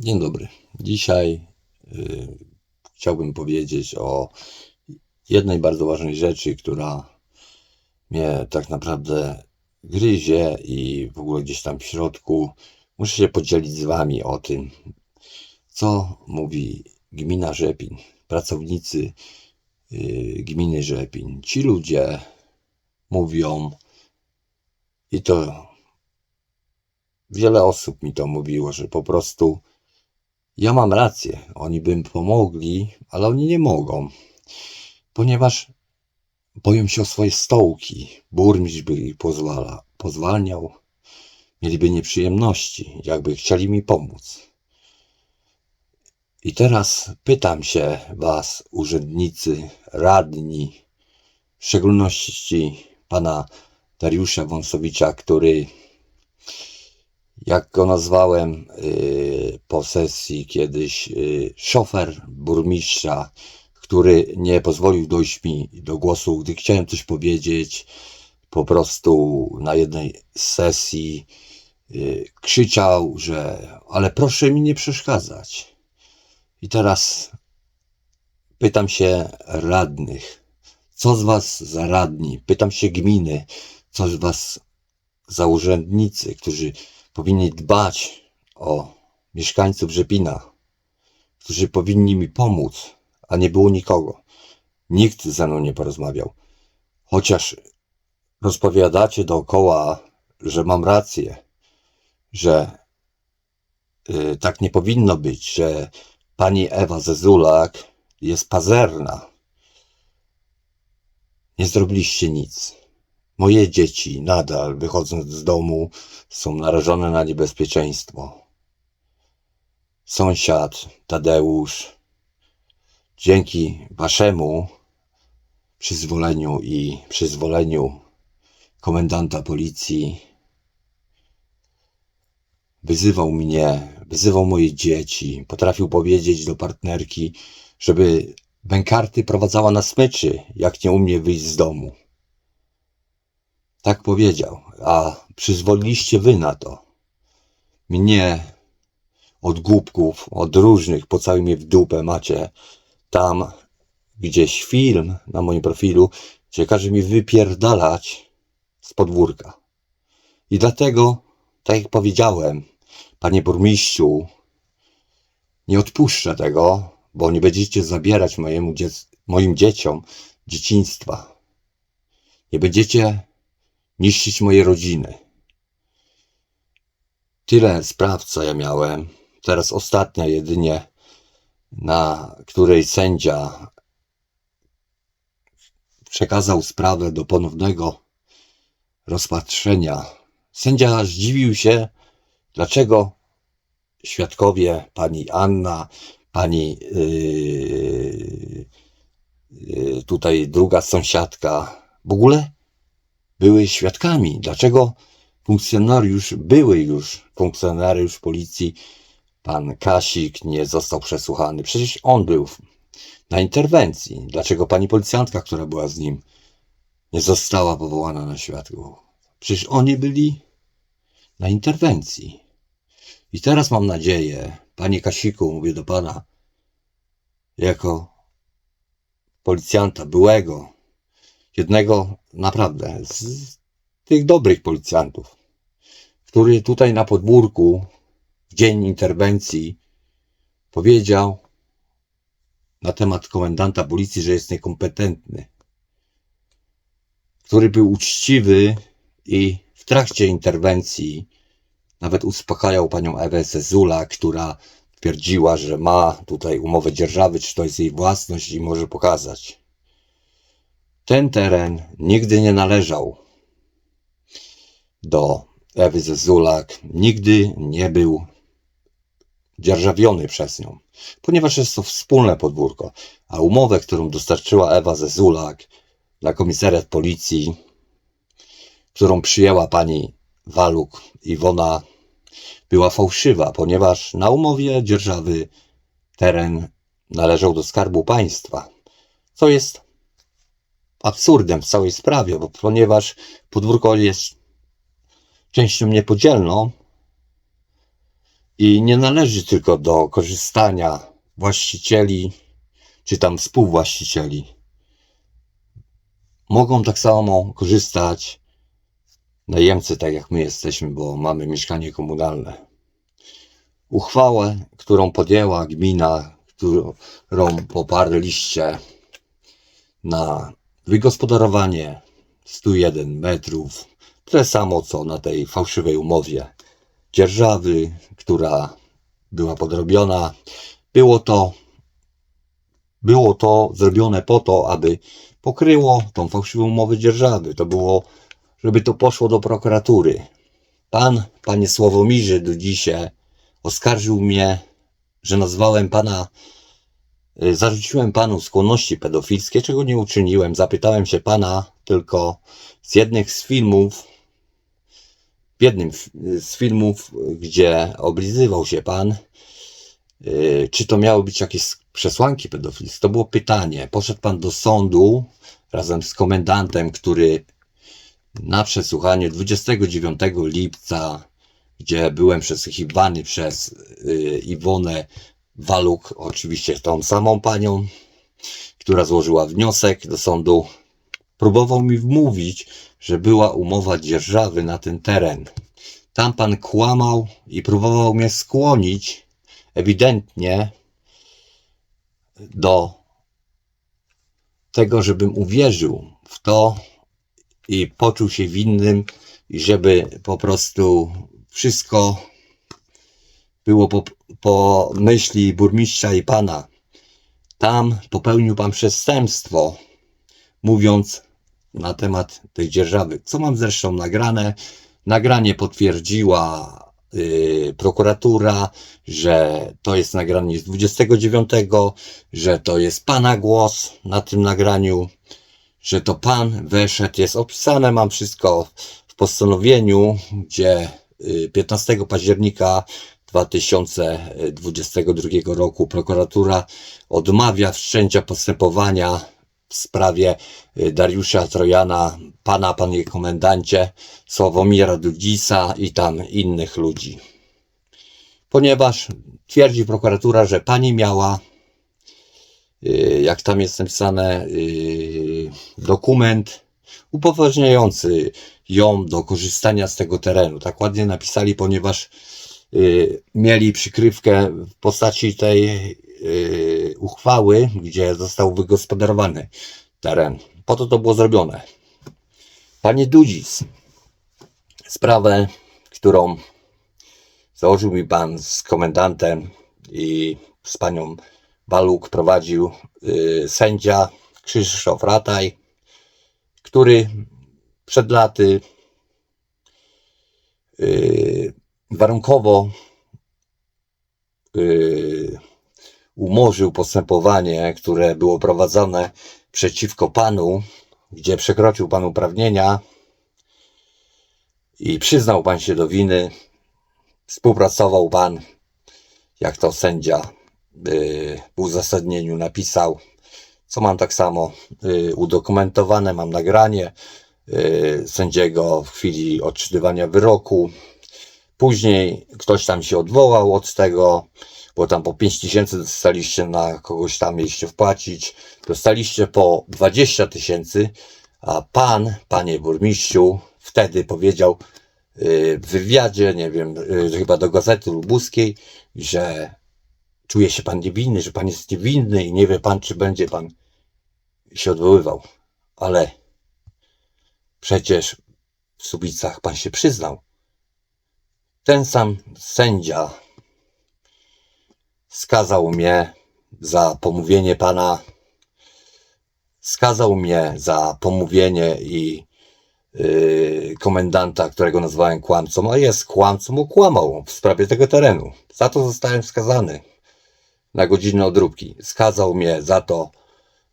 Dzień dobry. Dzisiaj y, chciałbym powiedzieć o jednej bardzo ważnej rzeczy, która mnie tak naprawdę gryzie i w ogóle gdzieś tam w środku muszę się podzielić z Wami o tym, co mówi gmina Rzepin, pracownicy y, gminy Rzepin. Ci ludzie mówią i to wiele osób mi to mówiło, że po prostu ja mam rację, oni by mi pomogli, ale oni nie mogą, ponieważ boją się o swoje stołki. Burmistrz by ich pozwala, pozwalniał, mieliby nieprzyjemności, jakby chcieli mi pomóc. I teraz pytam się Was, urzędnicy, radni, w szczególności pana Dariusza Wąsowicza, który jak go nazwałem yy, po sesji kiedyś, yy, szofer burmistrza, który nie pozwolił dojść mi do głosu, gdy chciałem coś powiedzieć, po prostu na jednej sesji yy, krzyczał, że ale proszę mi nie przeszkadzać. I teraz pytam się radnych, co z was za radni? Pytam się gminy, co z was za urzędnicy, którzy powinni dbać o mieszkańców Rzepina, którzy powinni mi pomóc, a nie było nikogo. Nikt ze mną nie porozmawiał. Chociaż rozpowiadacie dookoła, że mam rację, że y, tak nie powinno być, że pani Ewa Zezulak jest pazerna. Nie zrobiliście nic. Moje dzieci nadal, wychodząc z domu, są narażone na niebezpieczeństwo. Sąsiad Tadeusz, dzięki waszemu przyzwoleniu i przyzwoleniu komendanta policji, wyzywał mnie, wyzywał moje dzieci, potrafił powiedzieć do partnerki, żeby bękarty prowadzała na smyczy, jak nie umie wyjść z domu. Tak powiedział, a przyzwoliliście wy na to. Mnie od głupków, od różnych, po całym mnie w dupę macie tam gdzieś film na moim profilu, gdzie każe mi wypierdalać z podwórka. I dlatego, tak jak powiedziałem, panie burmistrzu, nie odpuszczę tego, bo nie będziecie zabierać mojemu moim dzieciom dzieciństwa. Nie będziecie niszczyć mojej rodziny. Tyle spraw, co ja miałem. Teraz ostatnia jedynie, na której sędzia przekazał sprawę do ponownego rozpatrzenia. Sędzia zdziwił się, dlaczego świadkowie, pani Anna, pani yy, yy, tutaj druga sąsiadka, w ogóle były świadkami. Dlaczego funkcjonariusz, były już funkcjonariusz policji, pan Kasik, nie został przesłuchany? Przecież on był na interwencji. Dlaczego pani policjantka, która była z nim, nie została powołana na świadków? Przecież oni byli na interwencji. I teraz mam nadzieję, panie Kasiku, mówię do pana, jako policjanta byłego, jednego naprawdę z tych dobrych policjantów, który tutaj na podwórku w dzień interwencji powiedział na temat komendanta policji, że jest niekompetentny, który był uczciwy i w trakcie interwencji nawet uspokajał panią Ewę Zezula, która twierdziła, że ma tutaj umowę dzierżawy, czy to jest jej własność i może pokazać. Ten teren nigdy nie należał do Ewy Zezulak, nigdy nie był dzierżawiony przez nią, ponieważ jest to wspólne podwórko, a umowę, którą dostarczyła Ewa Zezulak na komisariat policji, którą przyjęła pani Waluk Iwona, była fałszywa, ponieważ na umowie dzierżawy teren należał do Skarbu Państwa, co jest absurdem w całej sprawie, bo ponieważ podwórko jest częścią niepodzielną I nie należy tylko do korzystania właścicieli, czy tam współwłaścicieli. Mogą tak samo korzystać najemcy, tak jak my jesteśmy, bo mamy mieszkanie komunalne. Uchwałę, którą podjęła gmina, którą poparliście na wygospodarowanie 101 metrów, tyle samo co na tej fałszywej umowie dzierżawy, która była podrobiona. Było to, było to zrobione po to, aby pokryło tą fałszywą umowę dzierżawy. To było, żeby to poszło do prokuratury. Pan, panie Sławomirze, do dzisiaj oskarżył mnie, że nazwałem pana, zarzuciłem panu skłonności pedofilskie, czego nie uczyniłem. Zapytałem się pana tylko z jednych z filmów, w jednym z filmów, gdzie oblizywał się pan, y, czy to miały być jakieś przesłanki pedofilskie. To było pytanie. Poszedł pan do sądu razem z komendantem, który na przesłuchaniu 29 lipca, gdzie byłem przesłuchiwany przez y, Iwonę Waluk, oczywiście tą samą panią, która złożyła wniosek do sądu, próbował mi wmówić, że była umowa dzierżawy na ten teren. Tam pan kłamał i próbował mnie skłonić ewidentnie do tego, żebym uwierzył w to i poczuł się winnym i żeby po prostu wszystko było po, po myśli burmistrza i pana. Tam popełnił pan przestępstwo, mówiąc na temat tej dzierżawy. Co mam zresztą nagrane? Nagranie potwierdziła yy, prokuratura, że to jest nagranie z 29, że to jest pana głos na tym nagraniu, że to pan weszedł. Jest opisane, mam wszystko w postanowieniu, gdzie yy, 15 października 2022 roku prokuratura odmawia wszczęcia postępowania w sprawie y, Dariusza Trojana, pana, panie komendancie, Sławomira Dudzisa i tam innych ludzi. Ponieważ twierdzi prokuratura, że pani miała, y, jak tam jest napisane, y, dokument upoważniający ją do korzystania z tego terenu. Tak ładnie napisali, ponieważ mieli przykrywkę w postaci tej y, uchwały, gdzie został wygospodarowany teren. Po to to było zrobione. Panie Dudzis, sprawę, którą założył mi pan z komendantem i z panią Baluk prowadził y, sędzia Krzysztof Rataj, który przed laty y, warunkowo y, umorzył postępowanie, które było prowadzone przeciwko panu, gdzie przekroczył pan uprawnienia i przyznał pan się do winy. Współpracował pan, jak to sędzia y, w uzasadnieniu napisał, co mam tak samo y, udokumentowane, mam nagranie sędziego w chwili odczytywania wyroku. Później ktoś tam się odwołał od tego, bo tam po 5 tysięcy dostaliście na kogoś tam mieliście wpłacić, dostaliście po 20 tysięcy, a pan, panie burmistrzu, wtedy powiedział y, w wywiadzie, nie wiem, y, chyba do Gazety Lubuskiej, że czuje się pan niewinny, że pan jest niewinny i nie wie pan, czy będzie pan się odwoływał. Ale przecież w Subicach pan się przyznał. Ten sam sędzia skazał mnie za pomówienie pana, skazał mnie za pomówienie i yy, komendanta, którego nazwałem kłamcą, a jest kłamcą, okłamał w sprawie tego terenu. Za to zostałem skazany na godzinę odróbki. Skazał mnie za to,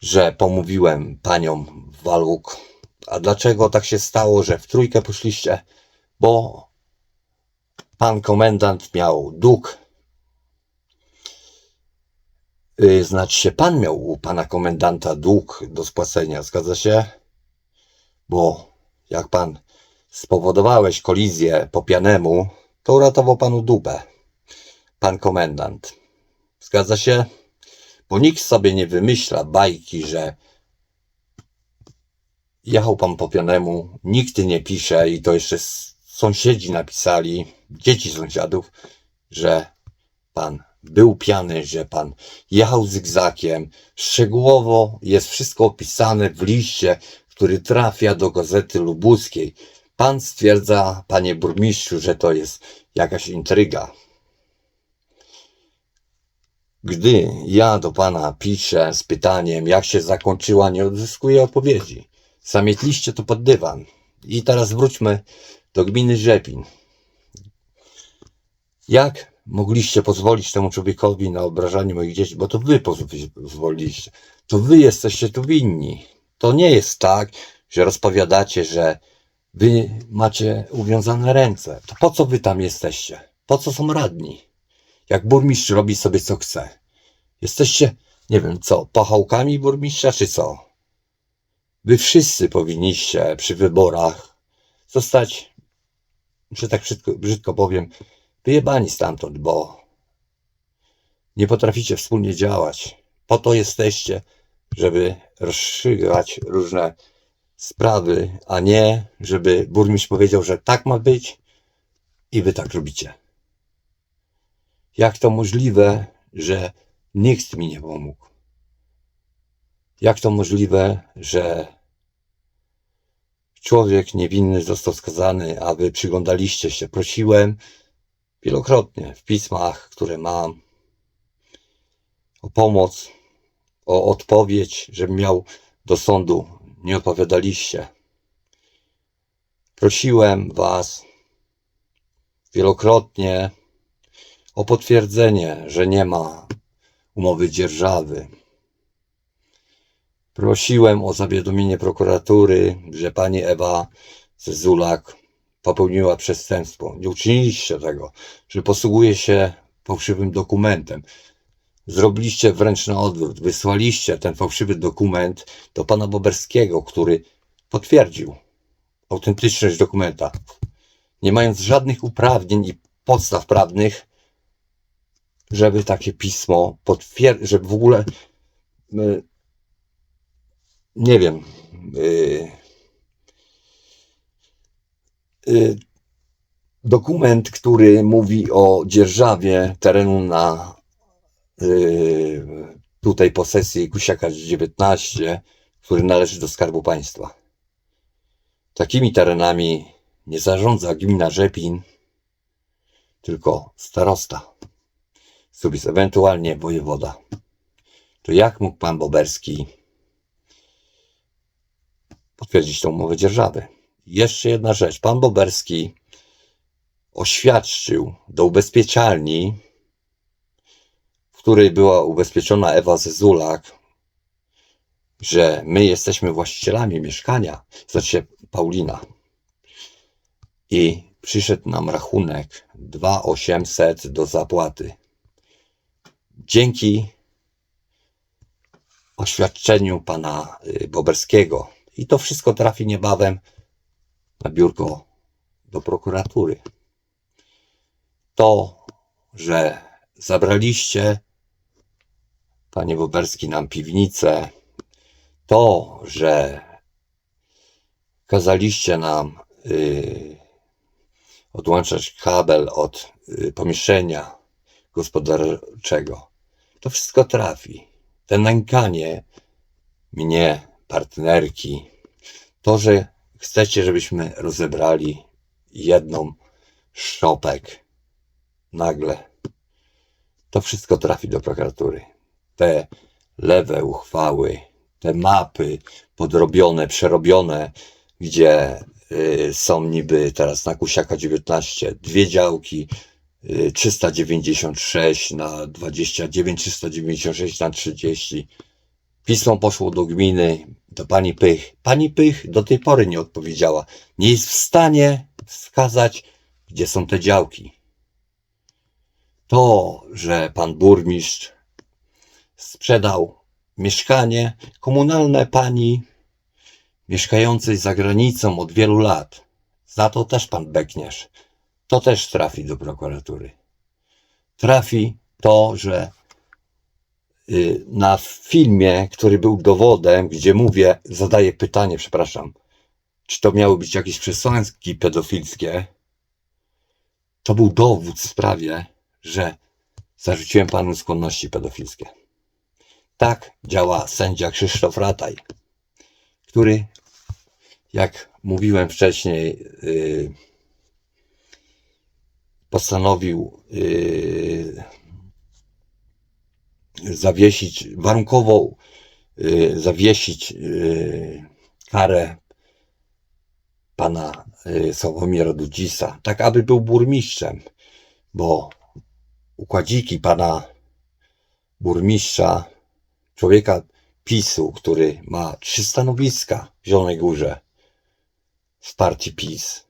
że pomówiłem panią Waluk. A dlaczego tak się stało, że w trójkę poszliście? Bo pan komendant miał dług. Yy, znaczy się, pan miał u pana komendanta dług do spłacenia, zgadza się? Bo jak pan spowodowałeś kolizję po pianemu, to uratował panu dupę. pan komendant. Zgadza się? Bo nikt sobie nie wymyśla bajki, że jechał pan po pionemu, nikt nie pisze i to jeszcze sąsiedzi napisali, dzieci sąsiadów, że pan był pijany, że pan jechał zygzakiem. Szczegółowo jest wszystko opisane w liście, który trafia do gazety lubuskiej. Pan stwierdza, panie burmistrzu, że to jest jakaś intryga. Gdy ja do pana piszę z pytaniem, jak się zakończyła, nie odzyskuję odpowiedzi. Zamietliście to pod dywan. I teraz wróćmy do gminy Rzepin. Jak mogliście pozwolić temu człowiekowi na obrażanie moich dzieci? Bo to wy poz- pozwoliliście. To wy jesteście tu winni. To nie jest tak, że rozpowiadacie, że wy macie uwiązane ręce. To po co wy tam jesteście? Po co są radni? Jak burmistrz robi sobie co chce. Jesteście, nie wiem co, pachałkami burmistrza czy co? Wy wszyscy powinniście przy wyborach zostać, że tak brzydko, brzydko powiem, wyjebani stamtąd, bo nie potraficie wspólnie działać. Po to jesteście, żeby rozstrzygać różne sprawy, a nie, żeby burmistrz powiedział, że tak ma być i wy tak robicie. Jak to możliwe, że nikt mi nie pomógł? Jak to możliwe, że człowiek niewinny został skazany, a wy przyglądaliście się? Prosiłem wielokrotnie w pismach, które mam, o pomoc, o odpowiedź, żebym miał do sądu. Nie odpowiadaliście. Prosiłem was wielokrotnie o potwierdzenie, że nie ma umowy dzierżawy. Prosiłem o zawiadomienie prokuratury, że pani Ewa Zezulak popełniła przestępstwo. Nie uczyniliście tego, że posługuje się fałszywym dokumentem. Zrobiliście wręcz na odwrót. Wysłaliście ten fałszywy dokument do pana Boberskiego, który potwierdził autentyczność dokumenta. Nie mając żadnych uprawnień i podstaw prawnych, żeby takie pismo potwierdzić, żeby w ogóle y, nie wiem y, dokument, który mówi o dzierżawie terenu na y, tutaj posesji Kusiaka 19, który należy do Skarbu Państwa. Takimi terenami nie zarządza gmina Rzepin, tylko starosta, sobie ewentualnie wojewoda. To jak mógł pan Boberski potwierdzić tą umowę dzierżawy? Jeszcze jedna rzecz. Pan Boberski oświadczył do ubezpieczalni, w której była ubezpieczona Ewa Zezulak, że my jesteśmy właścicielami mieszkania, znaczy Paulina. I przyszedł nam rachunek 2800 do zapłaty. Dzięki oświadczeniu pana y, Boberskiego. I to wszystko trafi niebawem na biurko do prokuratury. To, że zabraliście, panie Boberski, nam piwnicę, to, że kazaliście nam y, odłączać kabel od y, pomieszczenia gospodarczego, to wszystko trafi. Te nękanie mnie, partnerki, to, że chcecie, żebyśmy rozebrali jedną szopek nagle, to wszystko trafi do prokuratury. Te lewe uchwały, te mapy podrobione, przerobione, gdzie y, są niby teraz na Kusiaka 19 dwie działki, y, 396 na 29, 396 na 30. Pismo poszło do gminy, do pani Pych. Pani Pych do tej pory nie odpowiedziała. Nie jest w stanie wskazać, gdzie są te działki. To, że pan burmistrz sprzedał mieszkanie komunalne pani mieszkającej za granicą od wielu lat. Za to też pan bekniesz. To też trafi do prokuratury. trafi to, że na filmie, który był dowodem, gdzie mówię, zadaję pytanie, przepraszam, czy to miały być jakieś przesłanki pedofilskie, to był dowód w sprawie, że zarzuciłem panu skłonności pedofilskie. Tak działa sędzia Krzysztof Rataj, który, jak mówiłem wcześniej, yy, postanowił yy, zawiesić, warunkowo yy, zawiesić yy, karę pana yy, Sławomira Dudzisa, tak aby był burmistrzem, bo układziki pana burmistrza, człowieka PiSu, który ma trzy stanowiska w Zielonej Górze w partii PiS.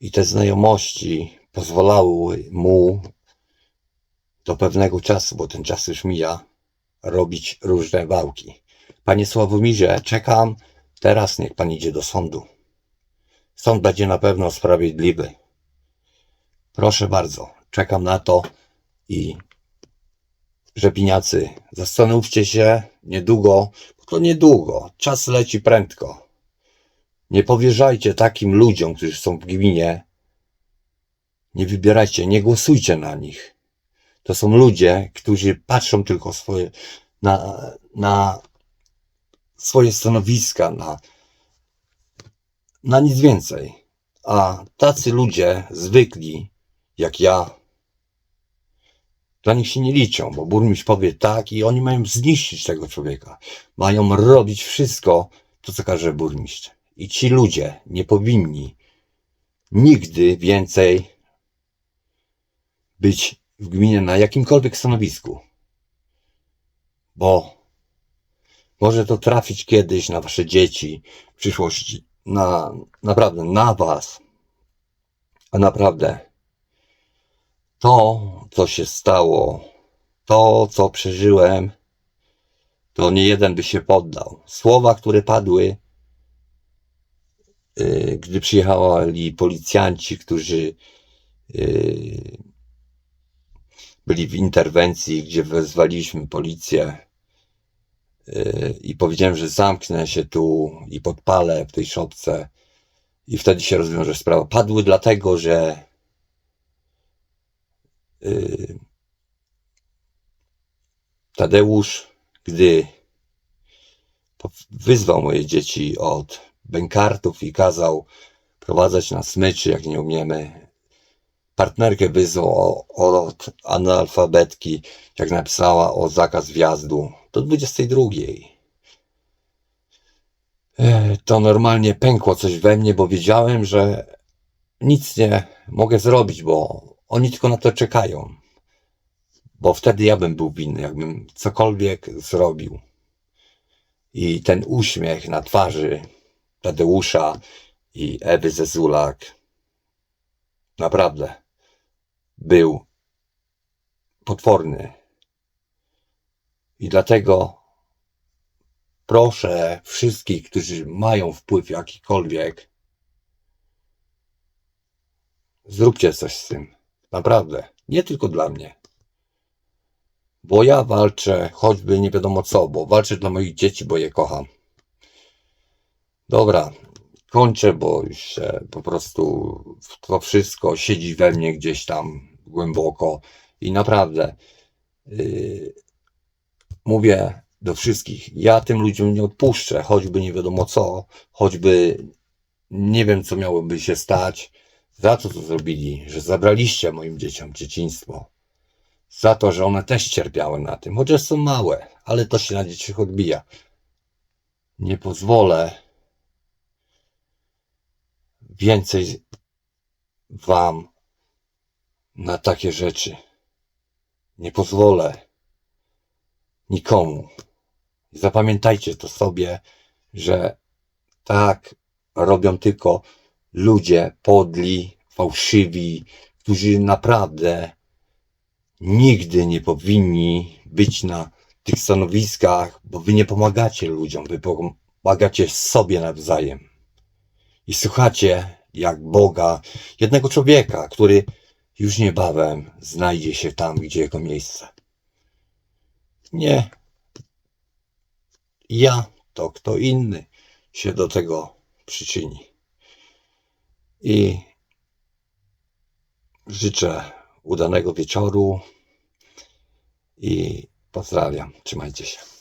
I te znajomości pozwalały mu do pewnego czasu, bo ten czas już mija, robić różne wałki. Panie Sławomirze, czekam, teraz niech pan idzie do sądu. Sąd będzie na pewno sprawiedliwy. Proszę bardzo, czekam na to i Rzepiniacy, zastanówcie się niedługo, bo to niedługo, czas leci prędko. Nie powierzajcie takim ludziom, którzy są w gminie. Nie wybierajcie, nie głosujcie na nich. To są ludzie, którzy patrzą tylko swoje, na, na swoje stanowiska, na, na nic więcej. A tacy ludzie, zwykli, jak ja, dla nich się nie liczą, bo burmistrz powie tak i oni mają zniszczyć tego człowieka. Mają robić wszystko, to co każe burmistrz. I ci ludzie nie powinni nigdy więcej być w gminie na jakimkolwiek stanowisku. Bo może to trafić kiedyś na wasze dzieci w przyszłości. Na, naprawdę, na was. A naprawdę, to, co się stało, to, co przeżyłem, to nie jeden by się poddał. Słowa, które padły, yy, gdy przyjechali policjanci, którzy yy, byli w interwencji, gdzie wezwaliśmy policję yy, i powiedziałem, że zamknę się tu i podpalę w tej szopce i wtedy się rozwiąże sprawa. Padły dlatego, że yy, Tadeusz, gdy wyzwał moje dzieci od bękartów i kazał prowadzać na smyczy, jak nie umiemy. Partnerkę wyzwał o- od analfabetki, jak napisała o zakaz wjazdu do 22. E, To normalnie pękło coś we mnie, bo wiedziałem, że nic nie mogę zrobić, bo oni tylko na to czekają. Bo wtedy ja bym był winny, jakbym cokolwiek zrobił. I ten uśmiech na twarzy Tadeusza i Ewy Zezulak naprawdę był potworny. I dlatego proszę wszystkich, którzy mają wpływ jakikolwiek, zróbcie coś z tym. Naprawdę. Nie tylko dla mnie. Bo ja walczę, choćby nie wiadomo co, bo walczę dla moich dzieci, bo je kocham. Dobra, kończę, bo już się po prostu to wszystko siedzi we mnie gdzieś tam głęboko i naprawdę yy, mówię do wszystkich, ja tym ludziom nie odpuszczę, choćby nie wiadomo co, choćby nie wiem co miałoby się stać, za to co zrobili, że zabraliście moim dzieciom dzieciństwo, za to, że one też cierpiały na tym, chociaż są małe, ale to się na dzieciach odbija. Nie pozwolę więcej wam na takie rzeczy. Nie pozwolę nikomu. Zapamiętajcie to sobie, że tak robią tylko ludzie podli, fałszywi, którzy naprawdę nigdy nie powinni być na tych stanowiskach, bo wy nie pomagacie ludziom, wy pomagacie sobie nawzajem. I słuchacie jak Boga, jednego człowieka, który już niebawem znajdzie się tam, gdzie jego miejsce. Nie ja, to kto inny się do tego przyczyni. I życzę udanego wieczoru i pozdrawiam. Trzymajcie się.